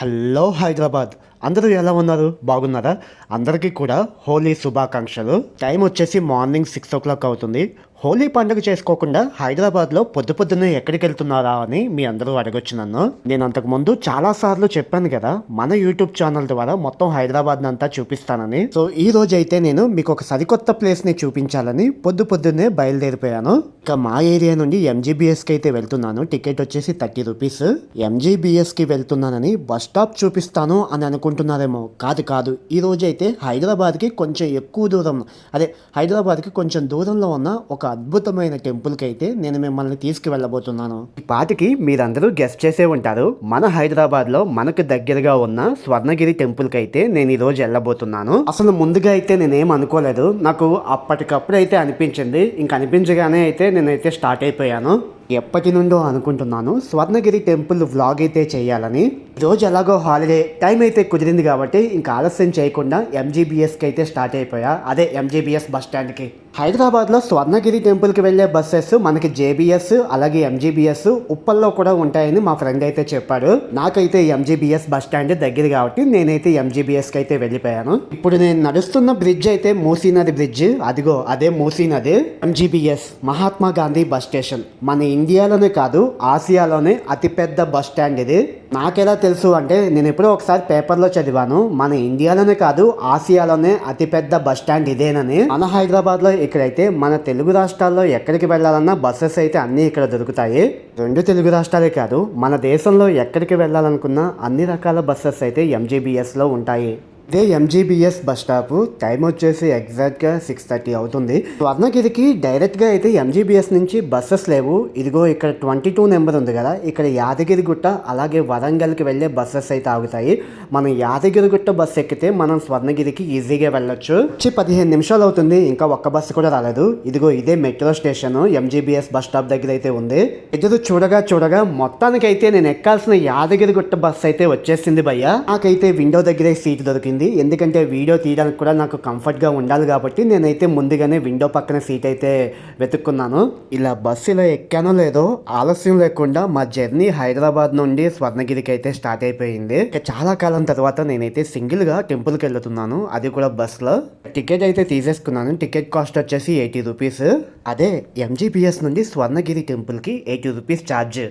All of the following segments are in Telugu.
హలో హైదరాబాద్. అందరూ ఎలా ఉన్నారు? బాగున్నారా? అందరికీ కూడా హోలీ శుభాకాంక్షలు. టైం వచ్చేసి మార్నింగ్ సిక్స్ ఓ క్లాక్ అవుతుంది. హోలీ పండుగ చేసుకోకుండా హైదరాబాద్లో పొద్దు పొద్దున్నే ఎక్కడికి వెళ్తున్నారా అని మీ అందరూ అడగొచ్చు నన్ను. నేను అంతకు ముందు చాలా సార్లు చెప్పాను కదా మన యూట్యూబ్ ఛానల్ ద్వారా మొత్తం హైదరాబాద్ అంతా చూపిస్తానని. సో ఈ రోజు అయితే నేను మీకు ఒక సరికొత్త ప్లేస్ని చూపించాలని పొద్దు పొద్దున్నే బయలుదేరిపోయాను. ఇక మా ఏరియా నుండి ఎంజీబీఎస్కి అయితే వెళ్తున్నాను. టికెట్ వచ్చేసి థర్టీ రూపీస్. ఎంజీబీఎస్కి వెళ్తున్నానని బస్ స్టాప్ చూపిస్తాను అని అనుకుంటున్నారేమో. కాదు కాదు. ఈ రోజు అయితే హైదరాబాద్కి కొంచెం ఎక్కువ దూరం అదే హైదరాబాద్కి కొంచెం దూరంలో ఉన్న ఒక అద్భుతమైన టెంపుల్కి అయితే నేను మిమ్మల్ని తీసుకువెళ్ళబోతున్నాను. ఈ పాటికి మీరందరూ గెస్ట్ చేసే ఉంటారు. మన హైదరాబాద్లో మనకు దగ్గరగా ఉన్న స్వర్ణగిరి టెంపుల్కి అయితే నేను ఈరోజు వెళ్ళబోతున్నాను. అసలు ముందుగా అయితే నేనేం అనుకోలేదు. నాకు అప్పటికప్పుడు అయితే అనిపించింది. ఇంక అనిపించగానే అయితే నేనైతే స్టార్ట్ అయిపోయాను. ఎప్పటి నుండో అనుకుంటున్నాను. స్వర్ణగిరి టెంపుల్ వ్లాగ్ అయితే చేయాలని. రోజు ఎలాగో హాలిడే టైం అయితే కుదిరింది కాబట్టి ఇంకా ఆలస్యం చేయకుండా ఎంజీబీఎస్కి అయితే స్టార్ట్ అయిపోయా. అదే ఎంజీబీఎస్ బస్ స్టాండ్కి హైదరాబాద్లో స్వర్ణగిరి టెంపుల్కి వెళ్ళే బస్సెస్ మనకి జేబీఎస్ అలాగే ఎంజీబీఎస్ ఉప్పల్లో కూడా ఉంటాయని మా ఫ్రెండ్ అయితే చెప్పాడు. నాకైతే ఎంజీబీఎస్ బస్ స్టాండ్ దగ్గర కాబట్టి నేనైతే ఎంజీబీఎస్కి అయితే వెళ్ళిపోయాను. ఇప్పుడు నేను నడుస్తున్న బ్రిడ్జ్ అయితే మూసీ నది బ్రిడ్జ్ అదిగో అదే మూసీ నది MGBS Mahatma Gandhi bus station మన ఇండియాలోనే కాదు ఆసియాలోనే అతిపెద్ద బస్ స్టాండ్ ఇది. నాకెలా తెలుసు అంటే నేను ఎప్పుడో ఒకసారి పేపర్లో చదివాను మన ఇండియాలోనే కాదు ఆసియాలోనే అతిపెద్ద బస్ స్టాండ్ ఇదేనని. మన హైదరాబాద్లో ఇక్కడైతే మన తెలుగు రాష్ట్రాల్లో ఎక్కడికి వెళ్ళాలన్నా బస్సెస్ అయితే అన్నీ ఇక్కడ దొరుకుతాయి. రెండు తెలుగు రాష్ట్రాలే కాదు మన దేశంలో ఎక్కడికి వెళ్ళాలనుకున్నా అన్ని రకాల బస్సెస్ అయితే ఎంజీబీఎస్లో ఉంటాయి. ఇదే ఎంజీబీఎస్ బస్ స్టాప్. టైం వచ్చేసి ఎగ్జాక్ట్గా సిక్స్ థర్టీ అవుతుంది. స్వర్ణగిరికి డైరెక్ట్గా అయితే ఎంజీబీఎస్ నుంచి బస్సెస్ లేవు. ఇదిగో ఇక్కడ ట్వంటీ టూ నెంబర్ ఉంది కదా. ఇక్కడ యాదగిరిగుట్ట అలాగే వరంగల్కి వెళ్ళే బస్సెస్ అయితే ఆగుతాయి. మనం యాదగిరిగుట్ట బస్ ఎక్కితే మనం స్వర్ణగిరికి ఈజీగా వెళ్ళొచ్చు. వచ్చి పదిహేను నిమిషాలు అవుతుంది. ఇంకా ఒక్క బస్సు కూడా రాలేదు. ఇదిగో ఇదే metro station. MGBS bus stop దగ్గర అయితే ఉంది. ఎదురు చూడగా చూడగా మొత్తానికైతే నేను ఎక్కాల్సిన యాదగిరిగుట్ట బస్ అయితే వచ్చేసింది భయ్య. నాకైతే విండో దగ్గరే సీట్ దొరికింది. ఎందుకంటే వీడియో తీయడానికి కూడా నాకు కంఫర్ట్గా ఉండాలి కాబట్టి నేనైతే ముందుగానే విండో పక్కన సీట్ అయితే వెతుక్కున్నాను. ఇలా బస్సు ఇలా ఎక్కానో లేదో ఆలస్యం లేకుండా మా జర్నీ హైదరాబాద్ నుండి స్వర్ణగిరికి అయితే స్టార్ట్ అయిపోయింది. ఇక చాలా కాలం తర్వాత నేనైతే సింగిల్గా టెంపుల్కి వెళ్తున్నాను. అది కూడా బస్సులో టికెట్ అయితే తీసేసుకున్నాను. టికెట్ కాస్ట్ వచ్చేసి ఎయిటీ రూపీస్. అదే ఎంజీబీఎస్ నుండి స్వర్ణగిరి టెంపుల్కి ఎయిటీ రూపీస్ ఛార్జ్.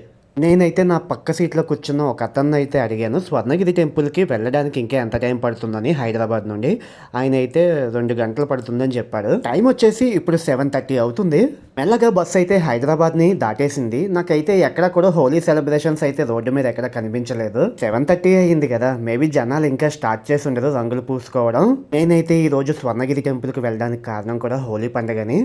నేనైతే నా పక్క సీట్లో కూర్చున్న ఒక అతన్ని అయితే అడిగాను స్వర్ణగిరి టెంపుల్కి వెళ్ళడానికి ఇంకా ఎంత టైం పడుతుందని హైదరాబాద్ నుండి? ఆయన అయితే రెండు గంటలు పడుతుందని చెప్పాడు. టైం వచ్చేసి ఇప్పుడు సెవెన్ థర్టీ అవుతుంది. మెల్లగా బస్సు అయితే హైదరాబాద్ని దాటేసింది. నాకైతే ఎక్కడ కూడా హోలీ సెలబ్రేషన్స్ అయితే రోడ్డు మీద ఎక్కడ కనిపించలేదు. సెవెన్ థర్టీ అయ్యింది కదా మేబీ జనాలు ఇంకా స్టార్ట్ చేసి ఉండరు రంగులు పూసుకోవడం. నేనైతే ఈరోజు స్వర్ణగిరి టెంపుల్కి వెళ్ళడానికి కారణం కూడా హోలీ పండుగని.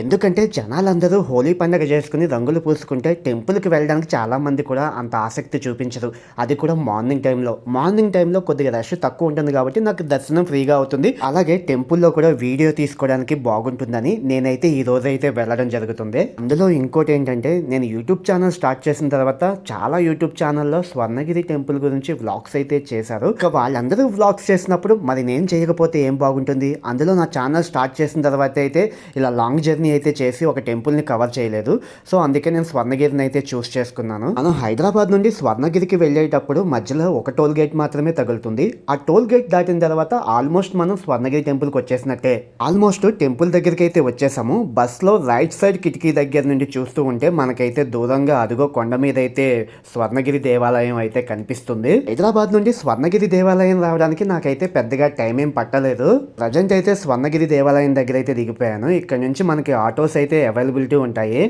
ఎందుకంటే జనాలందరూ హోలీ పండుగ చేసుకుని రంగులు పూసుకుంటే టెంపుల్కి వెళ్ళడానికి చాలామంది కూడా అంత ఆసక్తి చూపించరు. అది కూడా మార్నింగ్ టైంలో. మార్నింగ్ టైంలో కొద్దిగా రష్ తక్కువ ఉంటుంది కాబట్టి నాకు దర్శనం ఫ్రీగా అవుతుంది. అలాగే టెంపుల్లో కూడా వీడియో తీసుకోవడానికి బాగుంటుందని నేనైతే ఈ రోజు అయితే వెళ్ళడం జరుగుతుంది. అందులో ఇంకోటి ఏంటంటే నేను యూట్యూబ్ ఛానల్ స్టార్ట్ చేసిన తర్వాత చాలా యూట్యూబ్ ఛానల్లో స్వర్ణగిరి టెంపుల్ గురించి వ్లాగ్స్ అయితే చేశారు. ఇక వాళ్ళందరూ వ్లాగ్స్ చేసినప్పుడు మరి నేను చేయకపోతే ఏం బాగుంటుంది? అందులో నా ఛానల్ స్టార్ట్ చేసిన తర్వాత అయితే ఇలా లాంగ్ జర్నీ అయితే చేసి ఒక టెంపుల్ని కవర్ చేయలేదు. సో అందుకే నేను స్వర్ణగిరిని అయితే చూస్ చేసుకున్నాను. మనం హైదరాబాద్ నుండి స్వర్ణగిరికి వెళ్ళేటప్పుడు మధ్యలో ఒక టోల్ గేట్ మాత్రమే తగులుతుంది. ఆ టోల్ గేట్ దాటిన తర్వాత ఆల్మోస్ట్ మనం స్వర్ణగిరి టెంపుల్కి వచ్చేసినట్టే. ఆల్మోస్ట్ టెంపుల్ దగ్గరికి అయితే వచ్చేసాము. బస్లో రైట్ సైడ్ కిటికీ దగ్గర నుండి చూస్తూ ఉంటే మనకైతే దూరంగా అదిగో కొండ మీద అయితే స్వర్ణగిరి దేవాలయం అయితే కనిపిస్తుంది. హైదరాబాద్ నుండి స్వర్ణగిరి దేవాలయం రావడానికి నాకైతే పెద్దగా టైం ఏం పట్టలేదు. ప్రజెంట్ అయితే స్వర్ణగిరి దేవాలయం దగ్గర అయితే దిగిపోయాను. ఇక్కడ నుంచి మనకి ఆటోస్ అయితే అవైలబిలిటీ ఉంటాయి.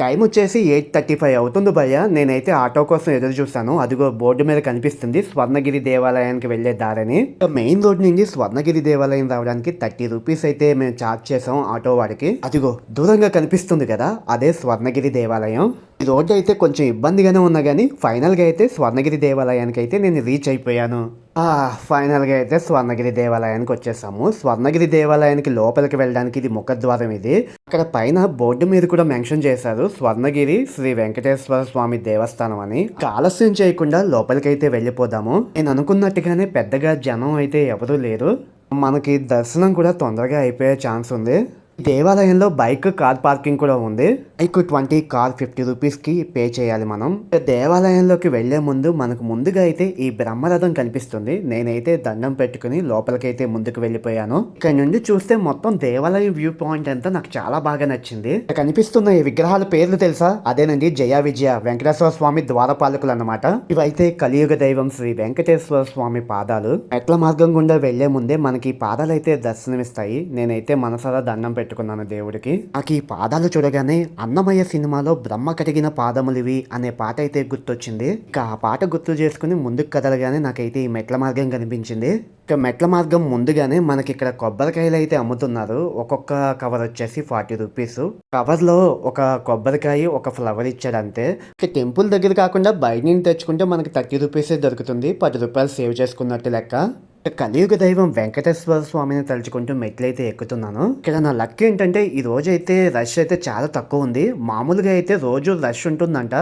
టైం వచ్చేసి ఎయిట్ థర్టీ ఫైవ్ అవుతుంది భయ్య. నేనైతే ఆటో కోసం ఎదురు చూస్తాను అదిగో బోర్డు మీద కనిపిస్తుంది స్వర్ణగిరి దేవాలయానికి వెళ్ళే దారని. మెయిన్ రోడ్ నుండి స్వర్ణగిరి దేవాలయం రావడానికి థర్టీ రూపీస్ అయితే మేము చార్జ్ చేసాం ఆటో వాడికి. అదిగో దూరంగా కనిపిస్తుంది కదా అదే స్వర్ణగిరి దేవాలయం. ఈ రోడ్డు అయితే కొంచెం ఇబ్బందిగానే ఉన్నా కానీ ఫైనల్గా అయితే స్వర్ణగిరి దేవాలయానికి అయితే నేను రీచ్ అయిపోయాను. ఫైనల్గా అయితే స్వర్ణగిరి దేవాలయానికి వచ్చేసాము. స్వర్ణగిరి దేవాలయానికి లోపలికి వెళ్ళడానికి ఇది ముఖద్వారం ఇది. అక్కడ పైన బోర్డు మీద కూడా మెన్షన్ చేశారు స్వర్ణగిరి శ్రీ వెంకటేశ్వర స్వామి దేవస్థానం అని. ఆలస్యం చేయకుండా లోపలికైతే వెళ్ళిపోదాము. నేను అనుకున్నట్టుగానే పెద్దగా జనం అయితే ఎవరూ లేరు. మనకి దర్శనం కూడా తొందరగా అయిపోయే ఛాన్స్ ఉంది. దేవాలయంలో బైక్ కార్ పార్కింగ్ కూడా ఉంది. బైక్ ట్వంటీ కార్ ఫిఫ్టీ రూపీస్కి పే చేయాలి మనం. దేవాలయంలోకి వెళ్ళే ముందు మనకు ముందుగా అయితే ఈ బ్రహ్మరథం కనిపిస్తుంది. నేనైతే దండం పెట్టుకుని లోపలికైతే ముందుకు వెళ్ళిపోయాను. ఇక్కడ నుండి చూస్తే మొత్తం దేవాలయం వ్యూ పాయింట్ అంతా నాకు చాలా బాగా నచ్చింది. కనిపిస్తున్న ఈ విగ్రహాల పేర్లు తెలుసా? అదేనండి జయ విజయ వెంకటేశ్వర స్వామి ద్వారపాలకులు అన్నమాట. ఇవైతే కలియుగ దైవం శ్రీ వెంకటేశ్వర స్వామి పాదాలు. మెట్ల మార్గం గుండా వెళ్ళే ముందే మనకి ఈ పాదాలు అయితే దర్శనమిస్తాయి. నేనైతే మనసారా దండం పెట్టుకున్నాను దేవుడికి. నాకు ఈ పాదాలు చూడగానే అన్నమయ్య సినిమాలో బ్రహ్మ కడిగిన పాదములివి అనే పాట అయితే గుర్తొచ్చింది. ఇక ఆ పాట గుర్తు చేసుకుని ముందుకు కదలగానే నాకైతే ఈ మెట్ల మార్గం కనిపించింది. ఇక మెట్ల మార్గం ముందుగానే మనకి ఇక్కడ కొబ్బరికాయలు అయితే అమ్ముతున్నారు. ఒక్కొక్క కవర్ వచ్చేసి ఫార్టీ రూపీస్. కవర్లో ఒక కొబ్బరికాయ ఒక ఫ్లవర్ ఇచ్చాడు అంతే ఇక టెంపుల్ దగ్గర కాకుండా బయట నుంచి తెచ్చుకుంటే మనకి థర్టీ రూపీసే దొరుకుతుంది. పది రూపాయలు సేవ్ చేసుకున్నట్టు లెక్క. కలియుగ దైవం వెంకటేశ్వర స్వామిని తలుచుకుంటూ మెట్లయితే ఎక్కుతున్నాను. ఇక్కడ నా లక్ ఏంటంటే ఈ రోజు అయితే రష్ అయితే చాలా తక్కువ ఉంది. మామూలుగా అయితే రోజు రష్ ఉంటుందంట.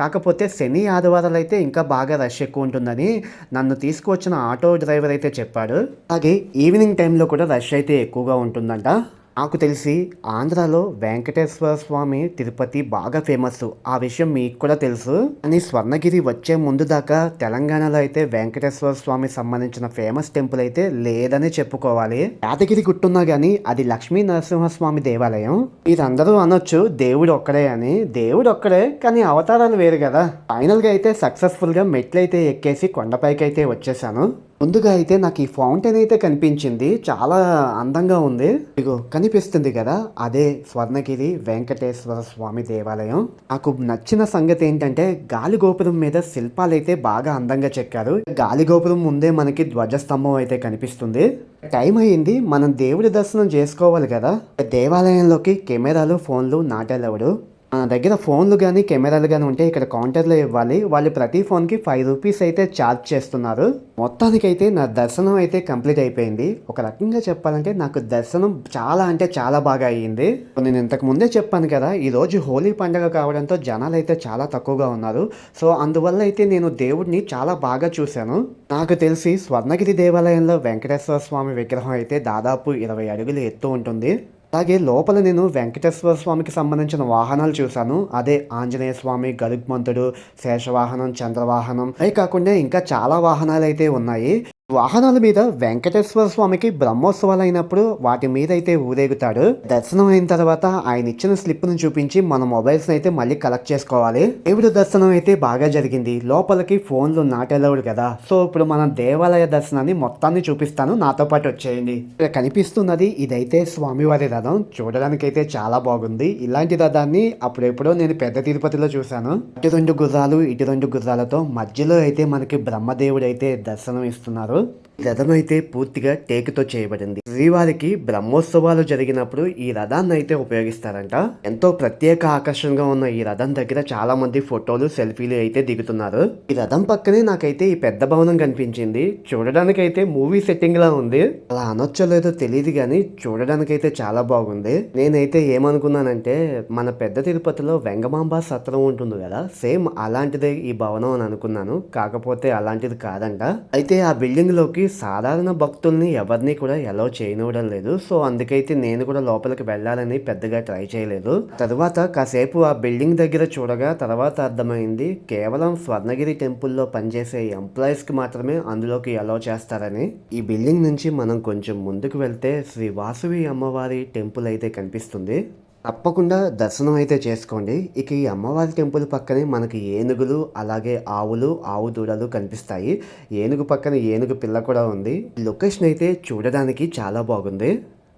కాకపోతే శని ఆదివారాలు అయితే ఇంకా బాగా రష్ ఎక్కువ ఉంటుందని నన్ను తీసుకువచ్చిన ఆటో డ్రైవర్ అయితే చెప్పాడు. అలాగే ఈవినింగ్ టైంలో కూడా రష్ అయితే ఎక్కువగా ఉంటుందంట. నాకు తెలిసి ఆంధ్రాలో వెంకటేశ్వర స్వామి తిరుపతి బాగా ఫేమస్. ఆ విషయం మీకు కూడా తెలుసు. అని స్వర్ణగిరి వచ్చే ముందు దాకా తెలంగాణలో అయితే వెంకటేశ్వర స్వామి సంబంధించిన ఫేమస్ టెంపుల్ అయితే లేదని చెప్పుకోవాలి. యాదగిరి గుట్టున్నా గానీ అది లక్ష్మీ నరసింహస్వామి దేవాలయం. మీరందరూ అనొచ్చు దేవుడు ఒక్కడే అని. దేవుడు ఒక్కడే కానీ అవతారాలు వేరు కదా. ఫైనల్గా అయితే సక్సెస్ఫుల్గా మెట్లయితే ఎక్కేసి కొండపైకి అయితే వచ్చేసాను. ముందుగా అయితే నాకు ఈ ఫౌంటైన్ అయితే కనిపించింది. చాలా అందంగా ఉంది. ఇగో కనిపిస్తుంది కదా? అదే స్వర్ణగిరి వెంకటేశ్వర స్వామి దేవాలయం. నాకు నచ్చిన సంగతి ఏంటంటే గాలి గోపురం మీద శిల్పాలు అయితే బాగా అందంగా చెక్కారు. గాలి గోపురం ముందే మనకి ధ్వజస్తంభం అయితే కనిపిస్తుంది. టైం అయింది మనం దేవుడి దర్శనం చేసుకోవాలి కదా? దేవాలయంలోకి కెమెరాలు ఫోన్లు నాటేలవడు? మన దగ్గర ఫోన్లు కానీ కెమెరాలు కానీ ఉంటే ఇక్కడ కౌంటర్లో ఇవ్వాలి. వాళ్ళు ప్రతి ఫోన్కి ఫైవ్ రూపీస్ అయితే ఛార్జ్ చేస్తున్నారు. మొత్తానికైతే నా దర్శనం అయితే కంప్లీట్ అయిపోయింది. ఒక రకంగా చెప్పాలంటే నాకు దర్శనం చాలా అంటే చాలా బాగా అయ్యింది. నేను ఇంతకు ముందే చెప్పాను కదా ఈరోజు హోలీ పండుగ కావడంతో జనాలు అయితే చాలా తక్కువగా ఉన్నారు. సో అందువల్ల అయితే నేను దేవుడిని చాలా బాగా చూశాను. నాకు తెలిసి స్వర్ణగిరి దేవాలయంలో వెంకటేశ్వర స్వామి విగ్రహం అయితే దాదాపు ఇరవై అడుగులు ఎత్తు ఉంటుంది. అలాగే లోపల నేను వెంకటేశ్వర స్వామికి సంబంధించిన వాహనాలు చూశాను. అదే ఆంజనేయ స్వామి గరుగ్మంతుడు శేషవాహనం చంద్రవాహనం. అవి కాకుండా ఇంకా చాలా వాహనాలు అయితే ఉన్నాయి. వాహనాల మీద వెంకటేశ్వర స్వామికి బ్రహ్మోత్సవాలు అయినప్పుడు వాటి మీద అయితే ఊరేగుతాడు. దర్శనం అయిన తర్వాత ఆయన ఇచ్చిన స్లిప్ను చూపించి మన మొబైల్స్ అయితే మళ్ళీ కలెక్ట్ చేసుకోవాలి. దేవుడు దర్శనం అయితే బాగా జరిగింది. లోపలికి ఫోన్లు నాటెలవుడు కదా. సో ఇప్పుడు మన దేవాలయ దర్శనాన్ని మొత్తాన్ని చూపిస్తాను. నాతో పాటు వచ్చేయండి. ఇక్కడ కనిపిస్తున్నది ఇదైతే స్వామివారి రథం. చూడడానికి అయితే చాలా బాగుంది. ఇలాంటి రథాన్ని అప్పుడెప్పుడో నేను పెద్ద తిరుపతిలో చూశాను. ఇటు రెండు గుర్రాలు ఇటు రెండు గుర్రాలతో మధ్యలో అయితే మనకి బ్రహ్మదేవుడు అయితే దర్శనం ఇస్తున్నారు ఈ రథం అయితే పూర్తిగా టేకుతో చేయబడింది. శ్రీవారికి బ్రహ్మోత్సవాలు జరిగినప్పుడు ఈ రథాన్ని అయితే ఉపయోగిస్తారంట. ఎంతో ప్రత్యేక ఆకర్షణగా ఉన్న ఈ రథం దగ్గర చాలా మంది ఫోటోలు సెల్ఫీలు అయితే దిగుతున్నారు. ఈ రథం పక్కనే నాకైతే ఈ పెద్ద భవనం కనిపించింది. చూడడానికి అయితే మూవీ సెట్టింగ్ లా ఉంది. అలా అనొచ్చో లేదో తెలియదు కానీ చూడడానికి అయితే చాలా బాగుంది. నేనైతే ఏమనుకున్నానంటే మన పెద్ద తిరుపతిలో వెంగమాంబ సత్రం ఉంటుంది కదా సేమ్ అలాంటిదే ఈ భవనం అని అనుకున్నాను. కాకపోతే అలాంటిది కాదంట. అయితే ఆ బిల్డింగ్ లోకి సాధారణ భక్తుల్ని ఎవరిని కూడా ఎలా చేయనివ్వడం లేదు. సో అందుకైతే నేను కూడా లోపలికి వెళ్ళాలని పెద్దగా ట్రై చేయలేదు. తర్వాత కాసేపు ఆ బిల్డింగ్ దగ్గర చూడగా తర్వాత అర్థమైంది కేవలం స్వర్ణగిరి టెంపుల్లో పనిచేసే ఎంప్లాయీస్కి మాత్రమే అందులోకి ఎలా చేస్తారని. ఈ బిల్డింగ్ నుంచి మనం కొంచెం ముందుకు వెళ్తే శ్రీ వాసువి అమ్మవారి టెంపుల్ అయితే కనిపిస్తుంది. తప్పకుండా దర్శనం అయితే చేసుకోండి. ఇక ఈ అమ్మవారి టెంపుల్ పక్కనే మనకి ఏనుగులు అలాగే ఆవులు ఆవు దూడలు కనిపిస్తాయి. ఏనుగు పక్కన ఏనుగు పిల్ల కూడా ఉంది. లొకేషన్ అయితే చూడడానికి చాలా బాగుంది.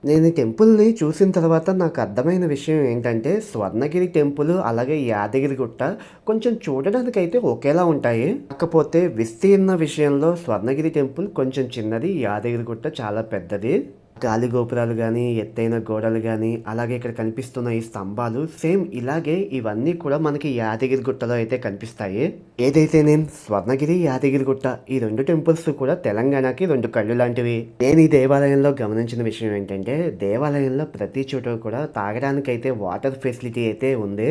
నేను ఈ టెంపుల్ని చూసిన తర్వాత నాకు అర్థమైన విషయం ఏంటంటే స్వర్ణగిరి టెంపుల్ అలాగే యాదగిరి గుట్ట కొంచెం చూడడానికి అయితే ఒకేలా ఉంటాయి. కాకపోతే విస్తీర్ణ విషయంలో స్వర్ణగిరి టెంపుల్ కొంచెం చిన్నది యాదగిరి గుట్ట చాలా పెద్దది. గాలి గోపురాలు కానీ ఎత్తైన గోడలు కానీ అలాగే ఇక్కడ కనిపిస్తున్న ఈ స్తంభాలు సేమ్ ఇలాగే ఇవన్నీ కూడా మనకి యాదగిరి గుట్టలో అయితే కనిపిస్తాయి. ఏదైతే నేను స్వర్ణగిరి యాదగిరి గుట్ట ఈ రెండు టెంపుల్స్ కూడా తెలంగాణకి రెండు కళ్ళు లాంటివి. నేను ఈ దేవాలయంలో గమనించిన విషయం ఏంటంటే దేవాలయంలో ప్రతి చోట కూడా తాగడానికైతే వాటర్ ఫెసిలిటీ అయితే ఉంది.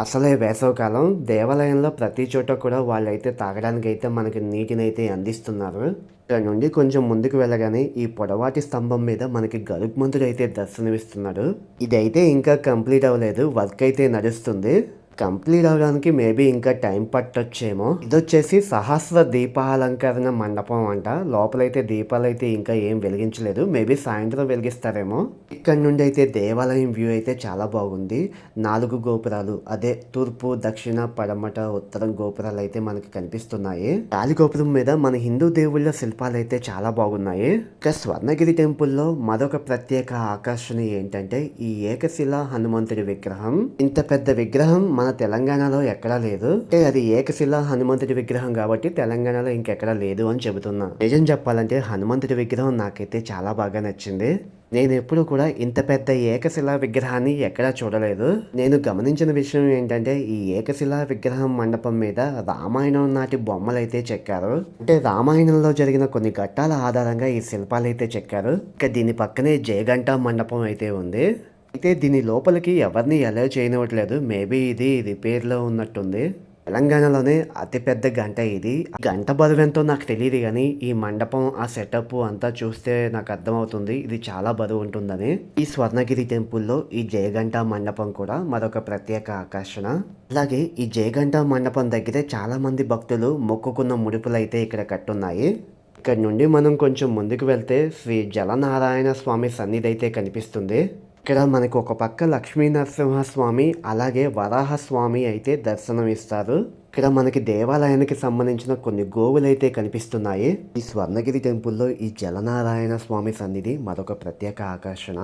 అసలే వేసవకాలం దేవాలయంలో ప్రతి చోట కూడా వాళ్ళైతే తాగడానికైతే మనకి నీటిని అయితే అందిస్తున్నారు. ఇక్కడ నుండి కొంచెం ముందుకు వెళ్ళగానే ఈ పొడవాటి స్తంభం మీద మనకి గరుగ్మంతుడు అయితే దర్శనమిస్తున్నాడు. ఇదైతే ఇంకా కంప్లీట్ అవ్వలేదు. వర్క్ అయితే నడుస్తుంది. కంప్లీట్ అవడానికి మేబీ ఇంకా టైం పట్టొచ్చేమో. ఇది వచ్చేసి సహస్ర దీపాలంకరణ మండపం అంట. లోపలైతే దీపాలు అయితే ఇంకా ఏం వెలిగించలేదు. మేబీ సాయంత్రం వెలిగిస్తారేమో. ఇక్కడ నుండి అయితే దేవాలయం వ్యూ అయితే చాలా బాగుంది. నాలుగు గోపురాలు అదే తూర్పు దక్షిణ పడమట ఉత్తరం గోపురాలు అయితే మనకి కనిపిస్తున్నాయి. గాలి గోపురం మీద మన హిందూ దేవుళ్ళ శిల్పాలు అయితే చాలా బాగున్నాయి. ఇక స్వర్ణగిరి టెంపుల్లో మరొక ప్రత్యేక ఆకర్షణ ఏంటంటే ఈ ఏకశిల హనుమంతుడి విగ్రహం. ఇంత పెద్ద విగ్రహం మన తెలంగాణలో ఎక్కడా లేదు. అంటే అది ఏకశిల హనుమంతుడి విగ్రహం కాబట్టి తెలంగాణలో ఇంకెక్కడా లేదు అని చెబుతున్నా. నిజం చెప్పాలంటే హనుమంతుడి విగ్రహం నాకైతే చాలా బాగా నచ్చింది. నేను ఎప్పుడు కూడా ఇంత పెద్ద ఏకశిలా విగ్రహాన్ని ఎక్కడా చూడలేదు. నేను గమనించిన విషయం ఏంటంటే ఈ ఏకశిలా విగ్రహం మండపం మీద రామాయణం నాటి బొమ్మలు అయితే చెక్కారు. అంటే రామాయణంలో జరిగిన కొన్ని ఘట్టాల ఆధారంగా ఈ శిల్పాలు అయితే చెక్కారు. ఇక దీని పక్కనే జయగంట మండపం అయితే ఉంది. అయితే దీని లోపలికి ఎవరిని అలౌ చేయనివ్వట్లేదు. మేబీ ఇది రిపేర్లో ఉన్నట్టుంది. తెలంగాణలోనే అతిపెద్ద గంట ఇది. గంట బరువు ఎంతో నాకు తెలియదు కానీ ఈ మండపం ఆ సెటప్ అంతా చూస్తే నాకు అర్థమవుతుంది. ఇది చాలా బరువు ఉంటుందని. ఈ స్వర్ణగిరి టెంపుల్లో ఈ జయగంట మండపం కూడా మరొక ప్రత్యేక ఆకర్షణ. అలాగే ఈ జయగంట మండపం దగ్గరే చాలా మంది భక్తులు మొక్కుకున్న ముడుపులు అయితే ఇక్కడ కట్టున్నాయి. ఇక్కడ నుండి మనం కొంచెం ముందుకు వెళ్తే శ్రీ జలనారాయణ స్వామి సన్నిధి అయితే కనిపిస్తుంది. ఇక్కడ మనకు ఒక పక్క లక్ష్మీ నరసింహస్వామి అలాగే వరాహ స్వామి అయితే దర్శనం ఇస్తారు ఇక్కడ మనకి దేవాలయానికి సంబంధించిన కొన్ని గోవులు అయితే కనిపిస్తున్నాయి. ఈ స్వర్ణగిరి టెంపుల్లో ఈ జలనారాయణ స్వామి సన్నిధి మరొక ప్రత్యేక ఆకర్షణ.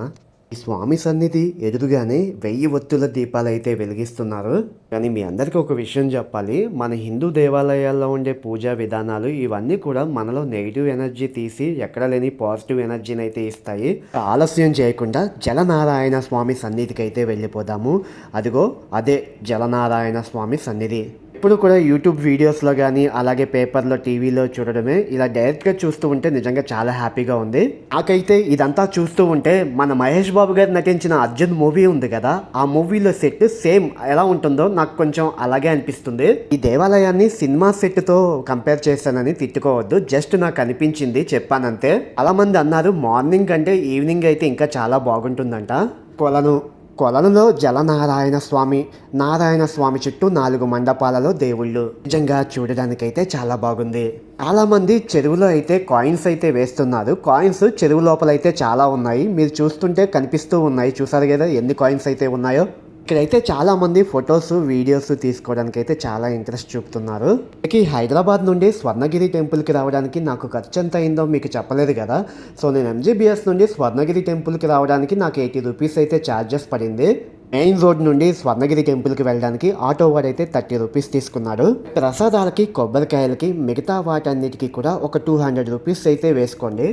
ఈ స్వామి సన్నిధి ఎదురుగానే వెయ్యి ఒత్తుల దీపాలు అయితే వెలిగిస్తున్నారు. కానీ మీ అందరికీ ఒక విషయం చెప్పాలి. మన హిందూ దేవాలయాల్లో ఉండే పూజా విధానాలు ఇవన్నీ కూడా మనలో నెగిటివ్ ఎనర్జీ తీసి ఎక్కడ లేని పాజిటివ్ ఎనర్జీని అయితే ఇస్తాయి ఆలస్యం చేయకుండా జలనారాయణ స్వామి సన్నిధికి అయితే వెళ్ళిపోదాము. అదిగో అదే జలనారాయణ స్వామి సన్నిధి. ఎప్పుడు కూడా యూట్యూబ్ వీడియోస్లో కానీ అలాగే పేపర్లో టీవీలో చూడడమే ఇలా డైరెక్ట్గా చూస్తూ ఉంటే నిజంగా చాలా హ్యాపీగా ఉంది. నాకైతే ఇదంతా చూస్తూ ఉంటే మన మహేష్ బాబు గారు నటించిన అర్జున్ మూవీ ఉంది కదా ఆ మూవీలో సెట్ సేమ్ ఎలా ఉంటుందో నాకు కొంచెం అలాగే అనిపిస్తుంది. ఈ దేవాలయాన్ని సినిమా సెట్తో కంపేర్ చేశానని తిట్టుకోవద్దు జస్ట్ నాకు అనిపించింది చెప్పానంతే. చాలా మంది అన్నారు మార్నింగ్ కంటే ఈవినింగ్ అయితే ఇంకా చాలా బాగుంటుందంట. కొలను కొలనులో జలనారాయణ స్వామి నారాయణ స్వామి చుట్టూ నాలుగు మండపాలలో దేవుళ్ళు. నిజంగా చూడడానికైతే చాలా బాగుంది. చాలా మంది చెరువులో అయితే కాయిన్స్ అయితే వేస్తున్నారు. కాయిన్స్ చెరువు లోపల అయితే చాలా ఉన్నాయి. మీరు చూస్తుంటే కనిపిస్తూ ఉన్నాయి. చూసారు కదా ఎన్ని కాయిన్స్ అయితే ఉన్నాయో? ఇక్కడైతే చాలామంది ఫొటోస్ వీడియోస్ తీసుకోవడానికి అయితే చాలా ఇంట్రెస్ట్ చూపుతున్నారు. ఈ హైదరాబాద్ నుండి స్వర్ణగిరి టెంపుల్కి రావడానికి నాకు ఖర్చు ఎంత అయిందో మీకు చెప్పలేదు కదా. సో నేను ఎంజీబీఎస్ నుండి స్వర్ణగిరి టెంపుల్కి రావడానికి నాకు ఎయిటీ రూపీస్ అయితే ఛార్జెస్ పడింది. మెయిన్ రోడ్ నుండి స్వర్ణగిరి టెంపుల్కి వెళ్ళడానికి ఆటో వాడైతే థర్టీ రూపీస్ తీసుకున్నాడు. ప్రసాదాలకి కొబ్బరికాయలకి మిగతా వాటన్నిటికీ కూడా ఒక టూ హండ్రెడ్ రూపీస్ అయితే వేసుకోండి.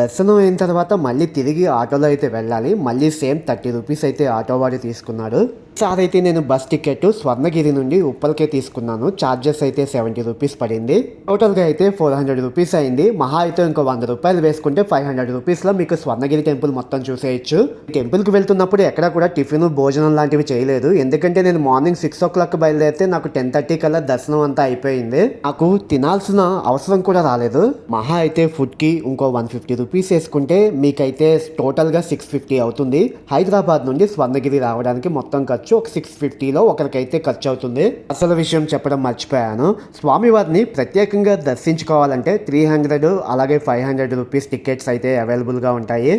దర్శనం అయిన తర్వాత మళ్ళీ తిరిగి ఆటోలో అయితే వెళ్ళాలి. మళ్ళీ సేమ్ థర్టీ రూపీస్ అయితే ఆటో వాడు తీసుకున్నాడు. సార్ అయితే నేను బస్ టికెట్ స్వర్ణగిరి నుండి ఉప్పల్కే తీసుకున్నాను. ఛార్జెస్ అయితే సెవెంటీ రూపీస్ పడింది. టోటల్గా అయితే ఫోర్ హండ్రెడ్ రూపీస్ అయింది. మహా అయితే ఇంకో వంద రూపాయలు వేసుకుంటే ఫైవ్ హండ్రెడ్ రూపీస్లో మీకు స్వర్ణగిరి టెంపుల్ మొత్తం చూసేయచ్చు. టెంపుల్కి వెళ్తున్నప్పుడు ఎక్కడ కూడా టిఫిన్ భోజనం లాంటివి చేయలేదు. ఎందుకంటే నేను మార్నింగ్ సిక్స్ ఓ క్లాక్ బయలుదేరితే నాకు టెన్ థర్టీ కల్లా దర్శనం అంతా అయిపోయింది. నాకు తినాల్సిన అవసరం కూడా రాలేదు. మహా అయితే ఫుడ్కి ఇంకో వన్ ఫిఫ్టీ రూపీస్ వేసుకుంటే మీకైతే టోటల్గా సిక్స్ ఫిఫ్టీ అవుతుంది. హైదరాబాద్ నుండి స్వర్ణగిరి రావడానికి మొత్తం ఖర్చు ఒక సిక్స్ ఫిఫ్టీలో ఒకరికైతే ఖర్చు అవుతుంది అసలు విషయం చెప్పడం మర్చిపోయాను. స్వామివారిని ప్రత్యేకంగా దర్శించుకోవాలంటే త్రీ హండ్రెడ్ అలాగే ఫైవ్ హండ్రెడ్ రూపీస్ టికెట్స్ అయితే అవైలబుల్గా ఉంటాయి.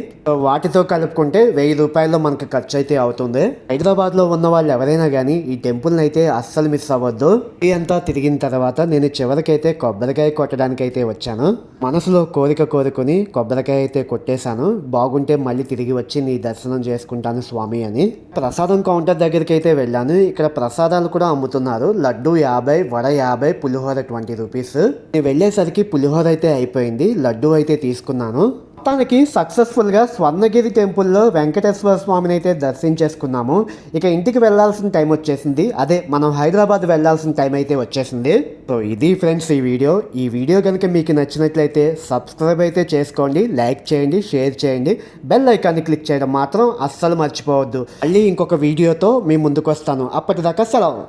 వాటితో కలుపుకుంటే వెయ్యి రూపాయల్లో మనకు ఖర్చు అయితే అవుతుంది. హైదరాబాద్లో ఉన్న వాళ్ళు ఎవరైనా కానీ ఈ టెంపుల్ని అయితే అస్సలు మిస్ అవ్వద్దు. ఈ అంతా తిరిగిన తర్వాత నేను చివరికైతే కొబ్బరికాయ కొట్టడానికి అయితే వచ్చాను. మనసులో కోరిక కోరుకొని కొబ్బరికాయ అయితే కొట్టేశాను. బాగుంటే మళ్ళీ తిరిగి వచ్చి నీ దర్శనం చేసుకుంటాను స్వామి అని. ప్రసాదం కౌంటర్ దగ్గర దగ్గరికి అయితే వెళ్ళాను. ఇక్కడ ప్రసాదాలు కూడా అమ్ముతున్నారు. లడ్డు యాభై వడ యాభై పులిహోర ట్వంటీ రూపీస్. నేను వెళ్ళేసరికి పులిహోర అయితే అయిపోయింది. లడ్డు అయితే తీసుకున్నాను. మొత్తానికి సక్సెస్ఫుల్గా స్వర్ణగిరి టెంపుల్లో వెంకటేశ్వర స్వామిని అయితే దర్శించేసుకున్నాము ఇక ఇంటికి వెళ్ళాల్సిన టైం వచ్చేసింది. అదే మనం హైదరాబాద్ వెళ్ళాల్సిన టైం అయితే వచ్చేసింది. సో ఇది ఫ్రెండ్స్ ఈ వీడియో. ఈ వీడియో కనుక మీకు నచ్చినట్లయితే సబ్స్క్రైబ్ అయితే చేసుకోండి. లైక్ చేయండి. షేర్ చేయండి. బెల్ ఐకాన్ని క్లిక్ చేయడం మాత్రం అస్సలు మర్చిపోవద్దు. మళ్ళీ ఇంకొక వీడియోతో మీ ముందుకు వస్తాను. అప్పటిదాకా సెలవు.